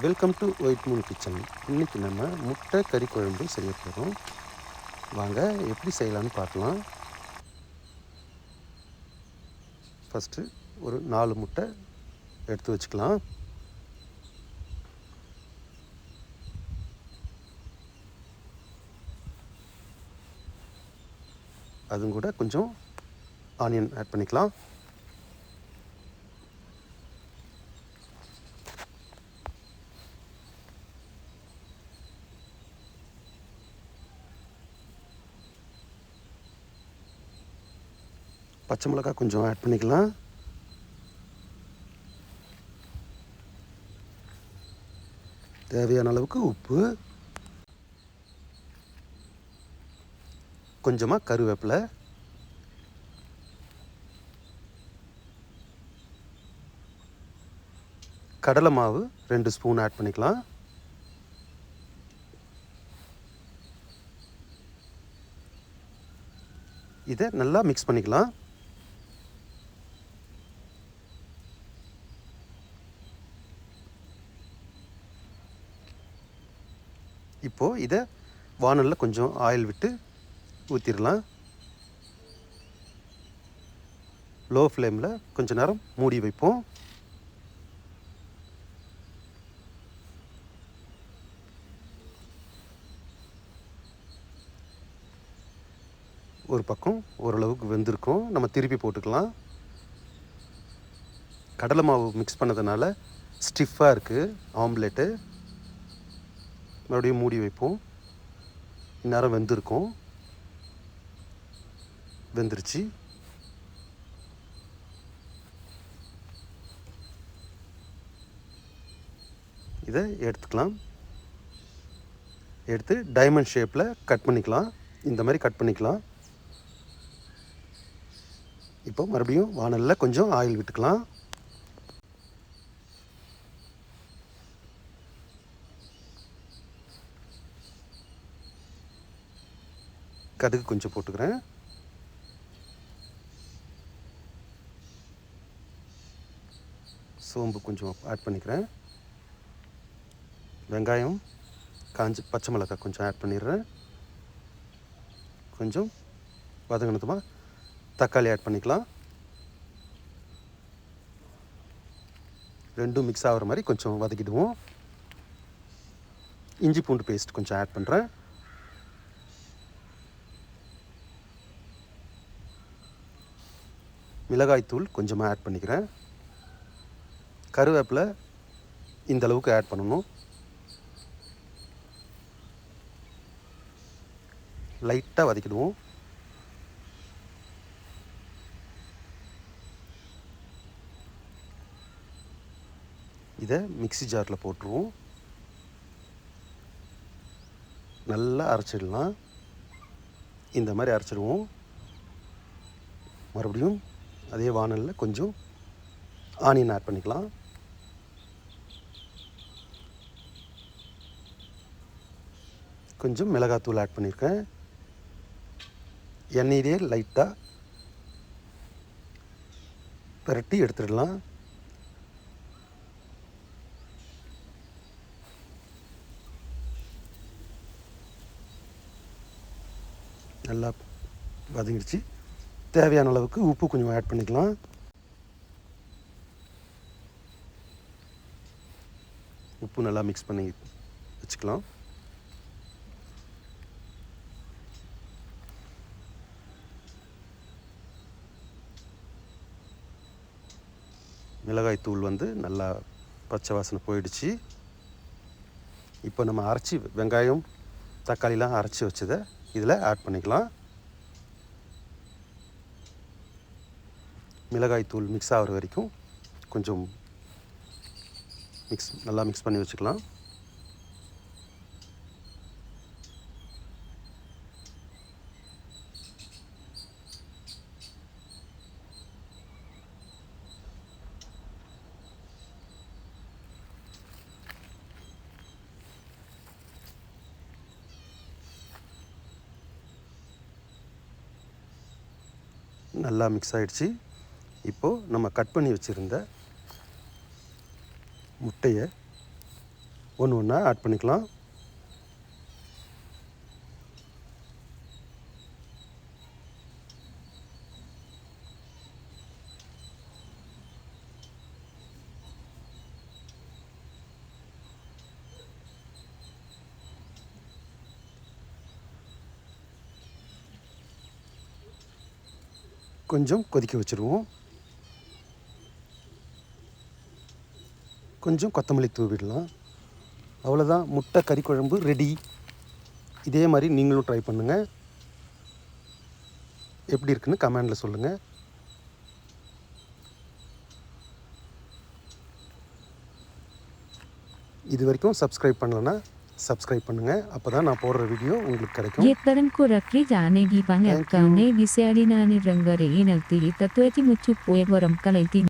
Welcome to white moon kitchen இன்றைக்கி நம்ம முட்டை கறி குழம்பு செய்ய போகிறோம் வாங்க எப்படி செய்யலான்னு பார்க்கலாம். ஃபஸ்ட்டு ஒரு நாலு முட்டை எடுத்து வச்சுக்கலாம். அதுவும் கூட கொஞ்சம் ஆனியன் ஆட் பண்ணிக்கலாம். பச்சை மிளகாய் கொஞ்சம் ஆட் பண்ணிக்கலாம். தேவையான அளவுக்கு உப்பு. கொஞ்சமாக கருவேப்பிலை. கடலை மாவு ரெண்டு ஸ்பூன் ஆட் பண்ணிக்கலாம். இதை நல்லா மிக்ஸ் பண்ணிக்கலாம். இப்போது இதை வானலில் கொஞ்சம் ஆயில் விட்டு ஊற்றிடலாம் லோ ஃப்ளேமில் கொஞ்ச நேரம் மூடி வைப்போம். ஒரு பக்கம் ஓரளவுக்கு வெந்திருக்கும். நம்ம திருப்பி போட்டுக்கலாம். கடலை மாவு மிக்ஸ் பண்ணதுனால ஸ்டிஃபாக இருக்குது ஆம்லேட்டு மறுபடியும் மூடி வைப்போம். இந்நேரம் வெந்திருக்கும். வெந்துருச்சு. இதை எடுத்துக்கலாம். எடுத்து டைமண்ட் ஷேப்பில் கட் பண்ணிக்கலாம். இந்த மாதிரி கட் பண்ணிக்கலாம். இப்போ மறுபடியும் வானலில் கொஞ்சம் ஆயில் விட்டுக்கலாம். கதுகு கொஞ்சம் போட்டுக்கிறேன். சோம்பு கொஞ்சம் ஆட் பண்ணிக்கிறேன். வெங்காயம் காஞ்சி பச்சை மிளகாய் கொஞ்சம் ஆட் பண்ணிடுறேன். கொஞ்சம் வதங்கினதுமா தக்காளி ஆட் பண்ணிக்கலாம். ரெண்டும் மிக்ஸ் ஆகிற மாதிரி கொஞ்சம் வதக்கிடுவோம். இஞ்சி பூண்டு பேஸ்ட் கொஞ்சம் ஆட் பண்ணுறேன் மிளகாய்த்தூள் கொஞ்சமாக ஆட் பண்ணிக்கிறேன். கருவேப்பிலை இந்த அளவுக்கு ஆட் பண்ணணும். லைட்டாக வதக்கிடுவோம். இதை மிக்ஸி ஜாரில் போட்டுருவோம். நல்லா அரைச்சிடலாம். இந்த மாதிரி அரைச்சிடுவோம். மறுபடியும் அதே வானலில் கொஞ்சம் ஆனியன் ஆட் பண்ணிக்கலாம். கொஞ்சம் மிளகாத்தூள் ஆட் பண்ணியிருக்கேன் எண்ணெயிலே லைட்டாக பரட்டி எடுத்துடலாம். நல்லா வதங்கிடுச்சு. தேவையான அளவுக்கு உப்பு கொஞ்சம் ஆட் பண்ணிக்கலாம். உப்பு நல்லா மிக்ஸ் பண்ணி வச்சுக்கலாம். மிளகாய் தூள் வந்து நல்லா பச்சை வாசனை போயிடுச்சு. இப்போ நம்ம அரைச்சி வெங்காயம் தக்காளிலாம் அரைச்சி வச்சதை இதில் ஆட் பண்ணிக்கலாம். மிளகாய் தூள் மிக்ஸ் ஆகிற வரைக்கும் கொஞ்சம் மிக்ஸ் நல்லா மிக்ஸ் பண்ணி வச்சுக்கலாம். நல்லா மிக்ஸ் ஆகிடுச்சு இப்போது நம்ம கட் பண்ணி வச்சுருந்த முட்டையை ஒன்று ஒன்றா ஆட் பண்ணிக்கலாம். கொஞ்சம் கொதிக்க வச்சுருவோம். கொஞ்சம் கொத்தமல்லி தூவிடலாம் அவ்வளோதான் முட்டை கறி குழம்பு ரெடி இதே மாதிரி நீங்களும் ட்ரை பண்ணுங்கள் எப்படி இருக்குன்னு கமெண்டில் சொல்லுங்கள் இது வரைக்கும் சப்ஸ்கிரைப் பண்ணலன்னா சப்ஸ்கிரைப் பண்ணுங்கள் அப்போ தான் நான் போடுற வீடியோ உங்களுக்கு கிடைக்கும். Yettaran ko rakri jane di Thank you. pangakkaune visarinani rangare inalti tatuati muchu poe waram kalaiti